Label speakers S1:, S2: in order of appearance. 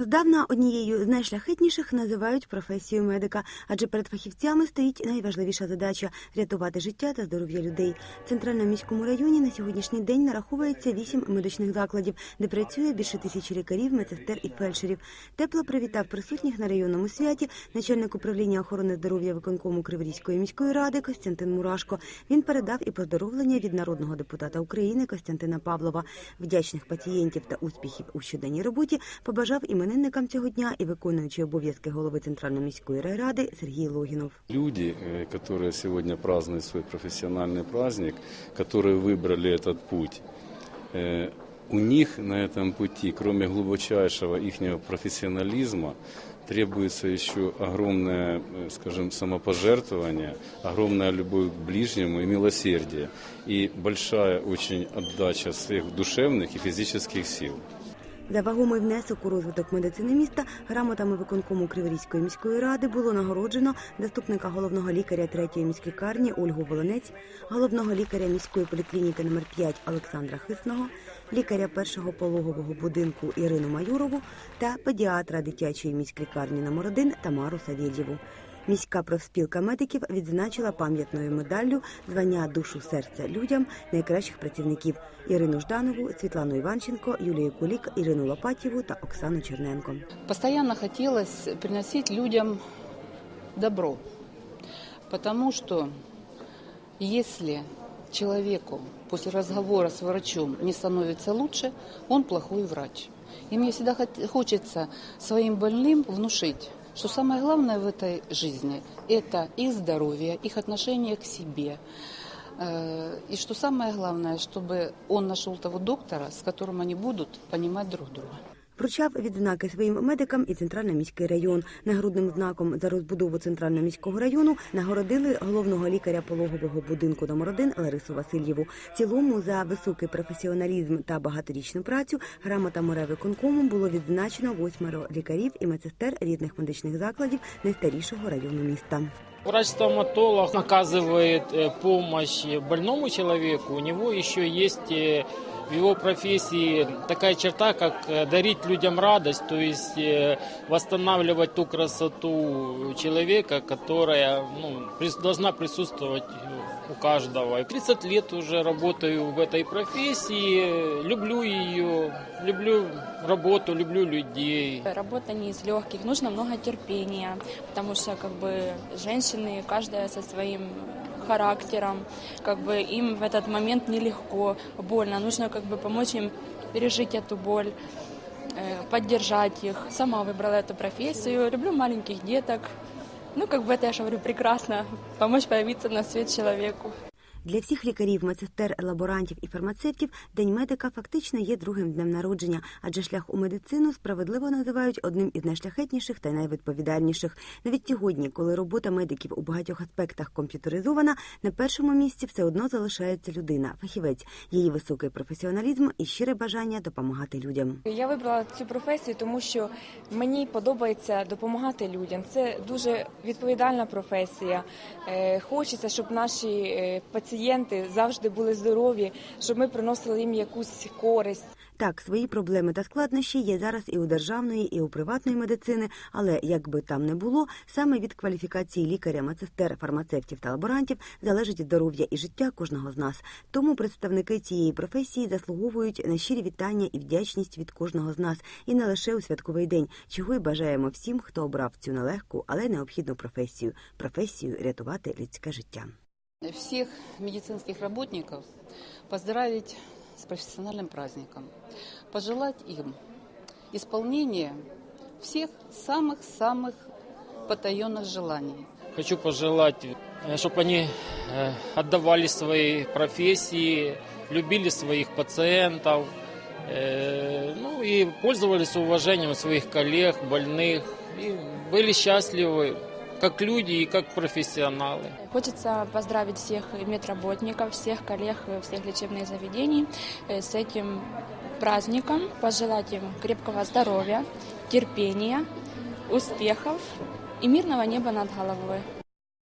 S1: Здавна однією з найшляхетніших називають професію медика, адже перед фахівцями стоїть найважливіша задача рятувати життя та здоров'я людей. В центральному міському районі на сьогоднішній день нараховується вісім медичних закладів, де працює більше тисячі лікарів, медсестер і фельдшерів. Тепло привітав присутніх на районному святі начальник управління охорони здоров'я виконкому Криворізької міської ради Костянтин Мурашко. Він передав і поздоровлення від народного депутата України Костянтина Павлова. Вдячних пацієнтів та успіхів у щоденній роботі побажав іменинникам цього дня і виконуючий обов'язки голови центральної міської райради Сергій Логінов.
S2: Люди, э, которые сегодня празднуют свой профессиональный праздник, которые выбрали этот путь, э, у них на этом пути, кроме глубочайшего их профессионализма, требуется еще огромное, э, скажем, самопожертвование, огромная любовь к ближнему и милосердие, и большая очень отдача своих душевных и физических сил.
S1: За вагомий внесок у розвиток медицини міста грамотами виконкому Криворізької міської ради було нагороджено заступника головного лікаря третьої міськлікарні Ольгу Волонець, головного лікаря міської поліклініки номер 5 Олександра Хисного, лікаря першого пологового будинку Ірину Майорову та педіатра дитячої міськлікарні номер 1 Тамару Савєлєву. Міська профспілка медиків відзначила пам'ятною медаллю звання душу серця людям найкращих працівників Ірину Жданову, Світлану Іванченко, Юлію Кулік, Ірину Лопатєву та Оксану Черненко.
S3: Постоянно хотелось приносить людям добро, потому что если человеку после разговора с врачом не становится лучше, он плохой врач. И мне всегда хочется своим больным внушить, что самое главное в этой жизни – это их здоровье, их отношение к себе. Э, И что самое главное, чтобы он нашел того доктора, с которым они будут понимать друг друга.
S1: Вручав відзнаки своїм медикам і центральний міський район. Нагрудним знаком за розбудову центрального міського району нагородили головного лікаря пологового будинку номер 1 Ларису Васильєву. Цілому за високий професіоналізм та багаторічну працю грамотами райвиконкому було відзначено восьмеро лікарів і медсестер рідних медичних закладів найстарішого району міста.
S4: Врач-стоматолог оказывает э, помощь больному человеку. У него еще есть э, в его профессии такая черта, как э, дарить людям радость, то есть восстанавливать ту красоту человека, которая ну, должна присутствовать у каждого. И 30 лет уже работаю в этой профессии, люблю ее, люблю работу, люблю людей.
S5: Работа не из легких, нужно много терпения, потому что как бы женщины, каждая со своим характером, как бы им в этот момент нелегко, больно, нужно как бы помочь им пережить эту боль, э, поддержать их. Сама выбрала эту профессию, люблю маленьких деток. Ну, как бы это, я же говорю, прекрасно, помочь появиться на свет человеку.
S1: Для всіх лікарів, медсестер, лаборантів і фармацевтів День медика фактично є другим днем народження, адже шлях у медицину справедливо називають одним із найшляхетніших та найвідповідальніших. Навіть сьогодні, коли робота медиків у багатьох аспектах комп'ютеризована, на першому місці все одно залишається людина, фахівець, її високий професіоналізм і щире бажання допомагати людям.
S6: Я вибрала цю професію, тому що мені подобається допомагати людям. Це дуже відповідальна професія. Е, Хочеться, щоб наші е, пацієнти завжди були здорові, щоб ми приносили їм якусь користь.
S1: Так, свої проблеми та складнощі є зараз і у державної, і у приватної медицини, але як би там не було, саме від кваліфікації лікаря, медсестер, фармацевтів та лаборантів залежить здоров'я і життя кожного з нас. Тому представники цієї професії заслуговують на щирі вітання і вдячність від кожного з нас, і не лише у святковий день, чого й бажаємо всім, хто обрав цю нелегку, але необхідну професію професію рятувати людське життя.
S3: всех медицинских работников поздравить с профессиональным праздником, пожелать им исполнения всех самых-самых потаенных желаний.
S4: Хочу пожелать, чтобы они э, отдавали своей профессии, любили своих пациентов, э, ну и пользовались уважением своих коллег, больных, и были счастливы как люди и как профессионалы.
S5: Хочется поздравить всех медработников, всех коллег, всех лечебных заведений э, с этим праздником, пожелать им крепкого здоровья, терпения, успехов и мирного неба над головой.